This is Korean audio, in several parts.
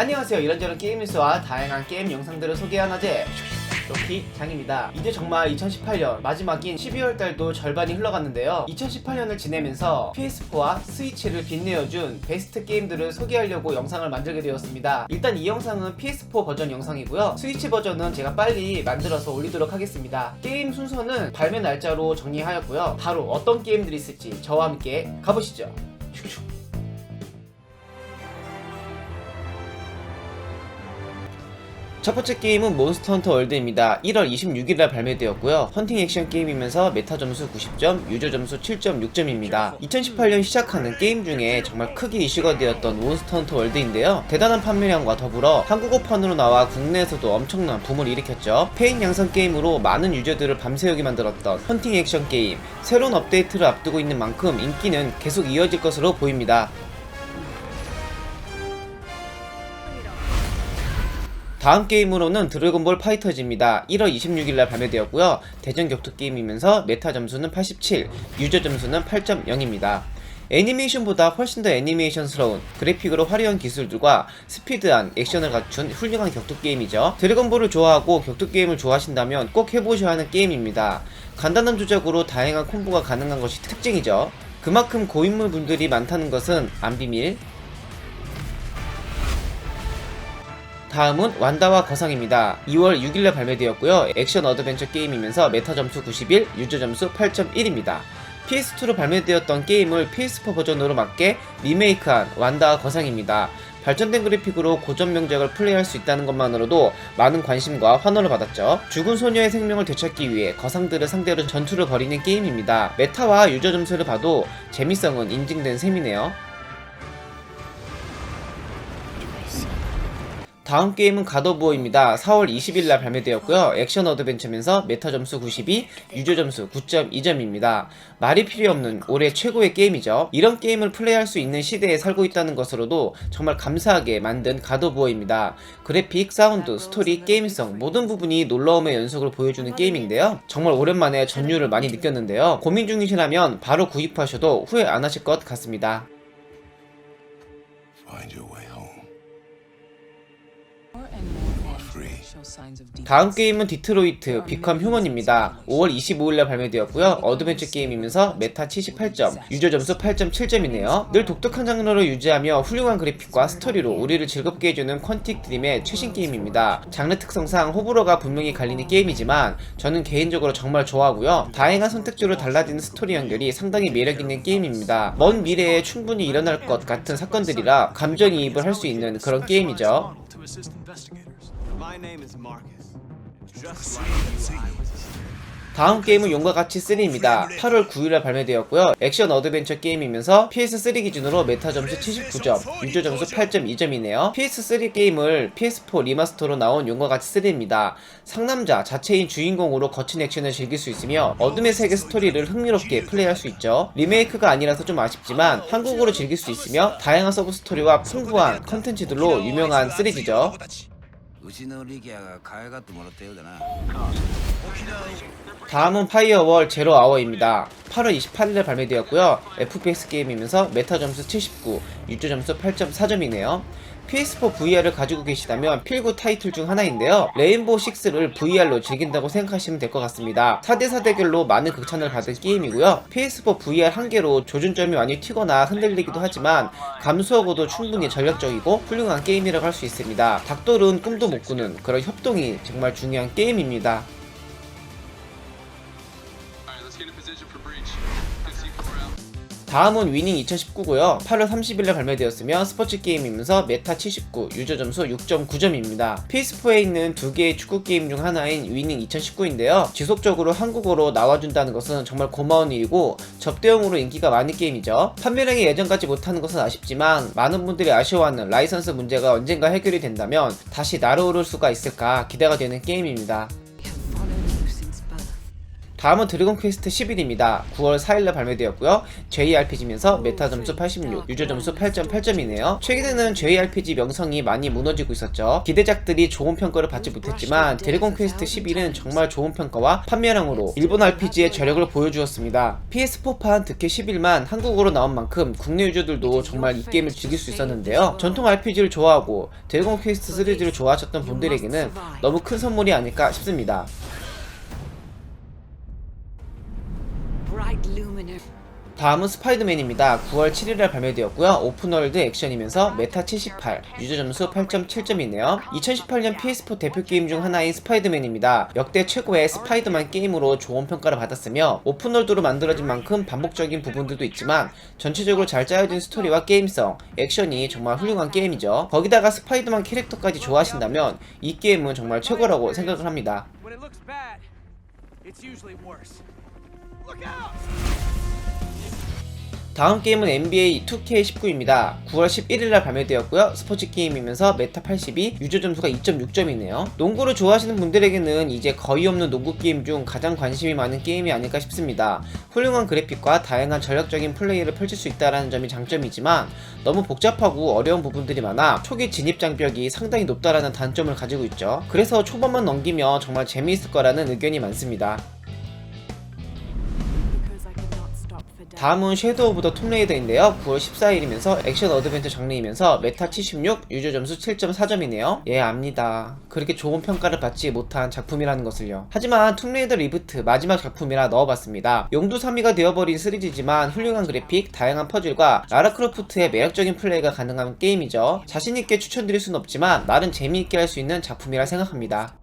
안녕하세요. 이런저런 게임 뉴스와 다양한 게임 영상들을 소개하는 어제 로키 장입니다. 이제 정말 2018년 마지막인 12월 달도 절반이 흘러갔는데요. 2018년을 지내면서 PS4와 스위치를 빛내어준 베스트 게임들을 소개하려고 영상을 만들게 되었습니다. 일단 이 영상은 PS4 버전 영상이고요. 스위치 버전은 제가 빨리 만들어서 올리도록 하겠습니다. 게임 순서는 발매 날짜로 정리하였고요. 바로 어떤 게임들이 있을지 저와 함께 가보시죠. 슉슉. 첫 번째 게임은 몬스터 헌터 월드입니다. 1월 26일에 발매되었고요. 헌팅 액션 게임이면서 메타 점수 90점, 유저 점수 7.6점입니다. 2018년 시작하는 게임 중에 정말 크게 이슈가 되었던 몬스터 헌터 월드인데요. 대단한 판매량과 더불어 한국어판으로 나와 국내에서도 엄청난 붐을 일으켰죠. 페인 양성 게임으로 많은 유저들을 밤새우게 만들었던 헌팅 액션 게임. 새로운 업데이트를 앞두고 있는 만큼 인기는 계속 이어질 것으로 보입니다. 다음 게임으로는 드래곤볼 파이터즈입니다. 1월 26일날 발매되었고요. 대전 격투 게임이면서 메타 점수는 87, 유저 점수는 8.0입니다. 애니메이션보다 훨씬 더 애니메이션스러운 그래픽으로 화려한 기술들과 스피드한 액션을 갖춘 훌륭한 격투 게임이죠. 드래곤볼을 좋아하고 격투 게임을 좋아하신다면 꼭 해보셔야 하는 게임입니다. 간단한 조작으로 다양한 콤보가 가능한 것이 특징이죠. 그만큼 고인물 분들이 많다는 것은 안 비밀. 다음은 완다와 거상입니다. 2월 6일날 발매되었고요. 액션 어드벤처 게임이면서 메타 점수 91, 유저 점수 8.1입니다. PS2로 발매되었던 게임을 PS4 버전으로 맞게 리메이크한 완다와 거상입니다. 발전된 그래픽으로 고전 명작을 플레이할 수 있다는 것만으로도 많은 관심과 환호를 받았죠. 죽은 소녀의 생명을 되찾기 위해 거상들을 상대로 전투를 벌이는 게임입니다. 메타와 유저 점수를 봐도 재미성은 인증된 셈이네요. 다음 게임은 가더부어입니다. 4월 20일 날 발매되었고요. 액션 어드벤처면서 메타 점수 92, 유저 점수 9.2점입니다. 말이 필요 없는 올해 최고의 게임이죠. 이런 게임을 플레이할 수 있는 시대에 살고 있다는 것으로도 정말 감사하게 만든 가더부어입니다. 그래픽, 사운드, 스토리, 게임성 모든 부분이 놀라움의 연속을 보여주는 게임인데요. 정말 오랜만에 전율을 많이 느꼈는데요. 고민 중이시라면 바로 구입하셔도 후회 안 하실 것 같습니다. 다음 게임은 디트로이트 비컴 휴먼입니다. 5월 25일날 발매되었고요. 어드벤처 게임이면서 메타 78점, 유저 점수 8.7점이네요. 늘 독특한 장르를 유지하며 훌륭한 그래픽과 스토리로 우리를 즐겁게 해주는 퀀틱 드림의 최신 게임입니다. 장르 특성상 호불호가 분명히 갈리는 게임이지만 저는 개인적으로 정말 좋아하고요. 다양한 선택지로 달라지는 스토리 연결이 상당히 매력있는 게임입니다. 먼 미래에 충분히 일어날 것 같은 사건들이라 감정이입을 할 수 있는 그런 게임이죠. 다음 게임은 용과 같이 3입니다. 8월 9일에 발매되었고요. 액션 어드벤처 게임이면서 PS3 기준으로 메타 점수 79점, 유저 점수 8.2점이네요. PS3 게임을 PS4 리마스터로 나온 용과 같이 3입니다. 상남자 자체인 주인공으로 거친 액션을 즐길 수 있으며 어둠의 세계 스토리를 흥미롭게 플레이할 수 있죠. 리메이크가 아니라서 좀 아쉽지만 한국어로 즐길 수 있으며 다양한 서브 스토리와 풍부한 컨텐츠들로 유명한 시리즈죠. うちの力也が可愛がってもらったようだな 다음은 파이어월 제로 아워입니다. 8월 28일에 발매되었고요. FPS 게임이면서 메타 점수 79, 유저 점수 8.4점이네요. PS4 VR을 가지고 계시다면 필구 타이틀 중 하나인데요. 레인보우 6를 VR로 즐긴다고 생각하시면 될 것 같습니다. 4대4 대결로 많은 극찬을 받은 게임이고요. PS4 VR 한 개로 조준점이 많이 튀거나 흔들리기도 하지만 감수하고도 충분히 전략적이고 훌륭한 게임이라고 할 수 있습니다. 닭돌은 꿈도 못 꾸는 그런 협동이 정말 중요한 게임입니다. 다음은 위닝 2019고요. 8월 30일에 발매되었으며 스포츠 게임이면서 메타 79, 유저 점수 6.9점입니다. PS4에 있는 두 개의 축구 게임 중 하나인 위닝 2019인데요. 지속적으로 한국어로 나와준다는 것은 정말 고마운 일이고 접대용으로 인기가 많은 게임이죠. 판매량이 예전같지 못하는 것은 아쉽지만 많은 분들이 아쉬워하는 라이선스 문제가 언젠가 해결이 된다면 다시 날아오를 수가 있을까 기대가 되는 게임입니다. 다음은 드래곤 퀘스트 11입니다. 9월 4일날 발매되었고요. JRPG면서 메타 점수 86, 유저 점수 8.8점이네요. 최근에는 JRPG 명성이 많이 무너지고 있었죠. 기대작들이 좋은 평가를 받지 못했지만 드래곤 퀘스트 11은 정말 좋은 평가와 판매량으로 일본 RPG의 저력을 보여주었습니다. PS4판 득해 11만 한국어로 나온 만큼 국내 유저들도 정말 이 게임을 즐길 수 있었는데요. 전통 RPG를 좋아하고 드래곤 퀘스트 시리즈를 좋아하셨던 분들에게는 너무 큰 선물이 아닐까 싶습니다. 다음은 스파이더맨입니다. 9월 7일에 발매되었고요. 오픈월드 액션이면서 메타 78, 유저 점수 8.7점이네요. 2018년 PS4 대표 게임 중 하나인 스파이더맨입니다. 역대 최고의 스파이더맨 게임으로 좋은 평가를 받았으며 오픈월드로 만들어진 만큼 반복적인 부분들도 있지만 전체적으로 잘 짜여진 스토리와 게임성, 액션이 정말 훌륭한 게임이죠. 거기다가 스파이더맨 캐릭터까지 좋아하신다면 이 게임은 정말 최고라고 생각을 합니다. When it looks bad, it's usually worse. 다음 게임은 NBA 2K19입니다. 9월 11일날 발매되었고요. 스포츠 게임이면서 메타 82, 유저 점수가 2.6점이네요. 농구를 좋아하시는 분들에게는 이제 거의 없는 농구 게임 중 가장 관심이 많은 게임이 아닐까 싶습니다. 훌륭한 그래픽과 다양한 전략적인 플레이를 펼칠 수 있다는 점이 장점이지만 너무 복잡하고 어려운 부분들이 많아 초기 진입 장벽이 상당히 높다라는 단점을 가지고 있죠. 그래서 초반만 넘기면 정말 재미있을 거라는 의견이 많습니다. 다음은 섀도우 오브 더 툼레이더인데요. 9월 14일이면서 액션 어드벤처 장르이면서 메타 76, 유저 점수 7.4점이네요. 예, 압니다. 그렇게 좋은 평가를 받지 못한 작품이라는 것을요. 하지만 툼레이더 리부트 마지막 작품이라 넣어봤습니다. 용두사미가 되어버린 시리즈지만 훌륭한 그래픽, 다양한 퍼즐과 라라 크로프트의 매력적인 플레이가 가능한 게임이죠. 자신있게 추천드릴 순 없지만 나름 재미있게 할 수 있는 작품이라 생각합니다.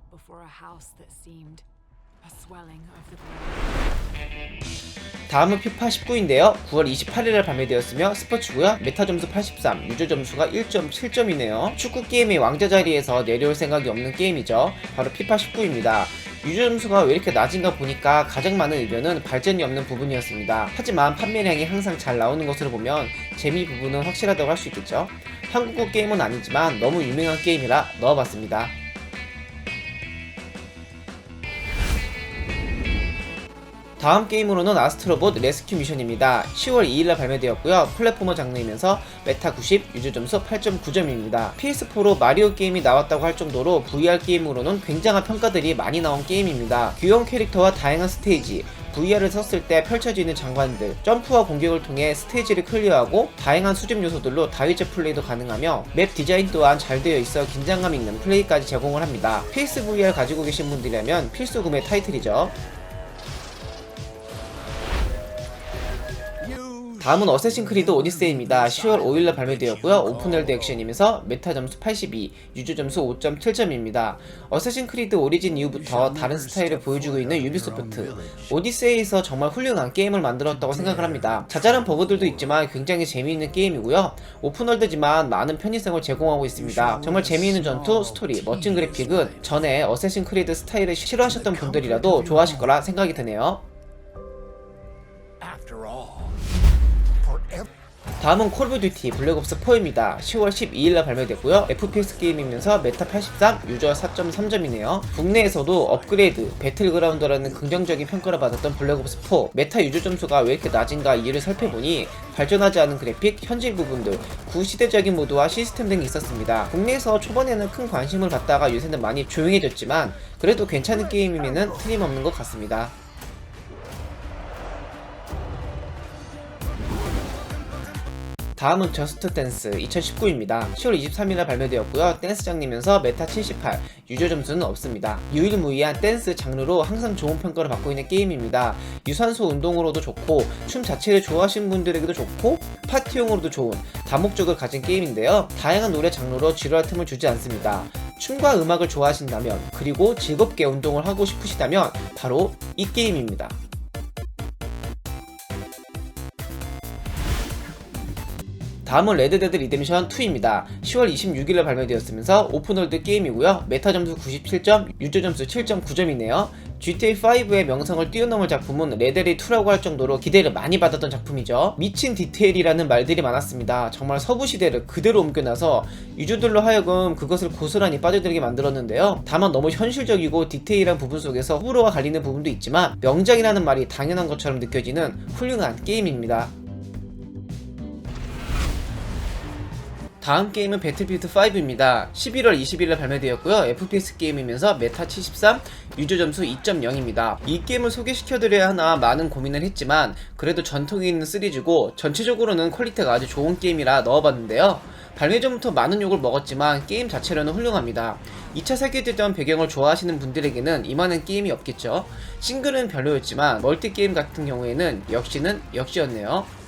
다음은 피파 19인데요. 9월 28일에 발매되었으며 스포츠고요. 메타 점수 83, 유저 점수가 1.7점이네요. 축구 게임의 왕자 자리에서 내려올 생각이 없는 게임이죠. 바로 피파 19입니다. 유저 점수가 왜 이렇게 낮은가 보니까 가장 많은 의견은 발전이 없는 부분이었습니다. 하지만 판매량이 항상 잘 나오는 것으로 보면 재미 부분은 확실하다고 할 수 있겠죠. 한국어 게임은 아니지만 너무 유명한 게임이라 넣어봤습니다. 다음 게임으로는 아스트로봇 레스큐 미션입니다. 10월 2일날 발매되었고요. 플랫포머 장르이면서 메타 90, 유저 점수 8.9점입니다. PS4로 마리오 게임이 나왔다고 할 정도로 VR 게임으로는 굉장한 평가들이 많이 나온 게임입니다. 귀여운 캐릭터와 다양한 스테이지, VR을 썼을 때 펼쳐지는 장관들, 점프와 공격을 통해 스테이지를 클리어하고 다양한 수집 요소들로 다위제 플레이도 가능하며 맵 디자인 또한 잘 되어 있어 긴장감 있는 플레이까지 제공을 합니다. PSVR 가지고 계신 분들이라면 필수 구매 타이틀이죠. 다음은 어쌔신 크리드 오디세이입니다. 10월 5일날 발매되었고요. 오픈월드 액션이면서 메타 점수 82, 유저 점수 5.7점입니다. 어쌔신 크리드 오리진 이후부터 다른 스타일을 보여주고 있는 유비소프트. 오디세이에서 정말 훌륭한 게임을 만들었다고 생각을 합니다. 자잘한 버그들도 있지만 굉장히 재미있는 게임이고요. 오픈월드지만 많은 편의성을 제공하고 있습니다. 정말 재미있는 전투, 스토리, 멋진 그래픽은 전에 어쌔신 크리드 스타일을 싫어하셨던 분들이라도 좋아하실 거라 생각이 드네요. 다음은 콜 오브 듀티 블랙옵스 4입니다. 10월 12일날 발매됐고요. FPS 게임이면서 메타 83, 유저 4.3점이네요. 국내에서도 업그레이드, 배틀그라운드라는 긍정적인 평가를 받았던 블랙옵스 4. 메타 유저 점수가 왜 이렇게 낮은가 이유를 살펴보니 발전하지 않은 그래픽, 현질 부분들, 구시대적인 모드와 시스템 등이 있었습니다. 국내에서 초반에는 큰 관심을 받다가 요새는 많이 조용해졌지만 그래도 괜찮은 게임이면 틀림없는 것 같습니다. 다음은 저스트 댄스 2019입니다. 10월 23일에 발매되었고요. 댄스 장르면서 메타 78, 유저 점수는 없습니다. 유일무이한 댄스 장르로 항상 좋은 평가를 받고 있는 게임입니다. 유산소 운동으로도 좋고 춤 자체를 좋아하시는 분들에게도 좋고 파티용으로도 좋은 다목적을 가진 게임인데요. 다양한 노래 장르로 지루할 틈을 주지 않습니다. 춤과 음악을 좋아하신다면 그리고 즐겁게 운동을 하고 싶으시다면 바로 이 게임입니다. 다음은 레드데드 리뎀션 2입니다. 10월 26일에 발매되었으면서 오픈월드 게임이고요. 메타 점수 97점, 유저 점수 7.9점이네요. GTA5의 명성을 뛰어넘을 작품은 레데리 2라고 할 정도로 기대를 많이 받았던 작품이죠. 미친 디테일이라는 말들이 많았습니다. 정말 서부 시대를 그대로 옮겨놔서 유저들로 하여금 그것을 고스란히 빠져들게 만들었는데요. 다만 너무 현실적이고 디테일한 부분 속에서 호불호가 갈리는 부분도 있지만 명작이라는 말이 당연한 것처럼 느껴지는 훌륭한 게임입니다. 다음 게임은 배틀필드 5입니다. 11월 20일에 발매되었고요. FPS 게임이면서 메타 73, 유저 점수 2.0입니다. 이 게임을 소개시켜드려야 하나 많은 고민을 했지만 그래도 전통이 있는 시리즈고 전체적으로는 퀄리티가 아주 좋은 게임이라 넣어봤는데요. 발매 전부터 많은 욕을 먹었지만 게임 자체로는 훌륭합니다. 2차 세계대전 배경을 좋아하시는 분들에게는 이만한 게임이 없겠죠. 싱글은 별로였지만 멀티 게임 같은 경우에는 역시는 역시였네요.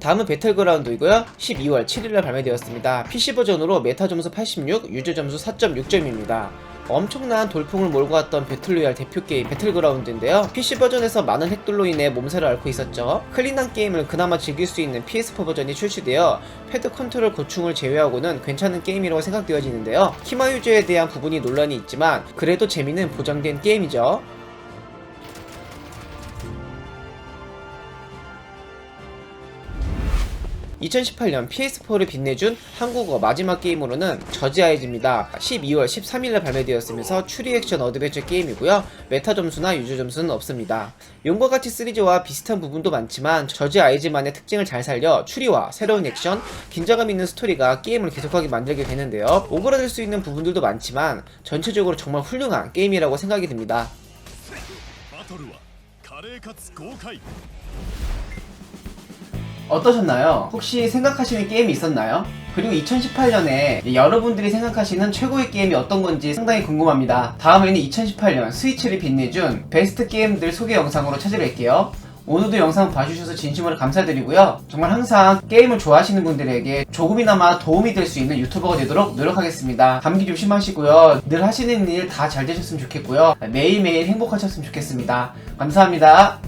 다음은 배틀그라운드이고요. 12월 7일날 발매되었습니다. PC 버전으로 메타 점수 86, 유저 점수 4.6점입니다. 엄청난 돌풍을 몰고 왔던 배틀로얄 대표 게임 배틀그라운드인데요. PC 버전에서 많은 핵들로 인해 몸살을 앓고 있었죠. 클린한 게임을 그나마 즐길 수 있는 PS4 버전이 출시되어 패드 컨트롤 고충을 제외하고는 괜찮은 게임이라고 생각되어지는데요. 키마 유저에 대한 부분이 논란이 있지만 그래도 재미는 보장된 게임이죠. 2018년 PS4를 빛내준 한국어 마지막 게임으로는 저지 아이즈입니다. 12월 13일에 발매되었으면서 추리 액션 어드벤처 게임이고요. 메타 점수나 유저 점수는 없습니다. 용과 같이 시리즈와 비슷한 부분도 많지만 저지 아이즈만의 특징을 잘 살려 추리와 새로운 액션, 긴장감 있는 스토리가 게임을 계속하게 만들게 되는데요. 오그라들 수 있는 부분들도 많지만 전체적으로 정말 훌륭한 게임이라고 생각이 듭니다. 어떠셨나요? 혹시 생각하시는 게임이 있었나요? 그리고 2018년에 여러분들이 생각하시는 최고의 게임이 어떤 건지 상당히 궁금합니다. 다음에는 2018년 스위치를 빛내준 베스트 게임들 소개 영상으로 찾아뵐게요. 오늘도 영상 봐주셔서 진심으로 감사드리고요. 정말 항상 게임을 좋아하시는 분들에게 조금이나마 도움이 될 수 있는 유튜버가 되도록 노력하겠습니다. 감기 조심하시고요. 늘 하시는 일 다 잘 되셨으면 좋겠고요. 매일매일 행복하셨으면 좋겠습니다. 감사합니다.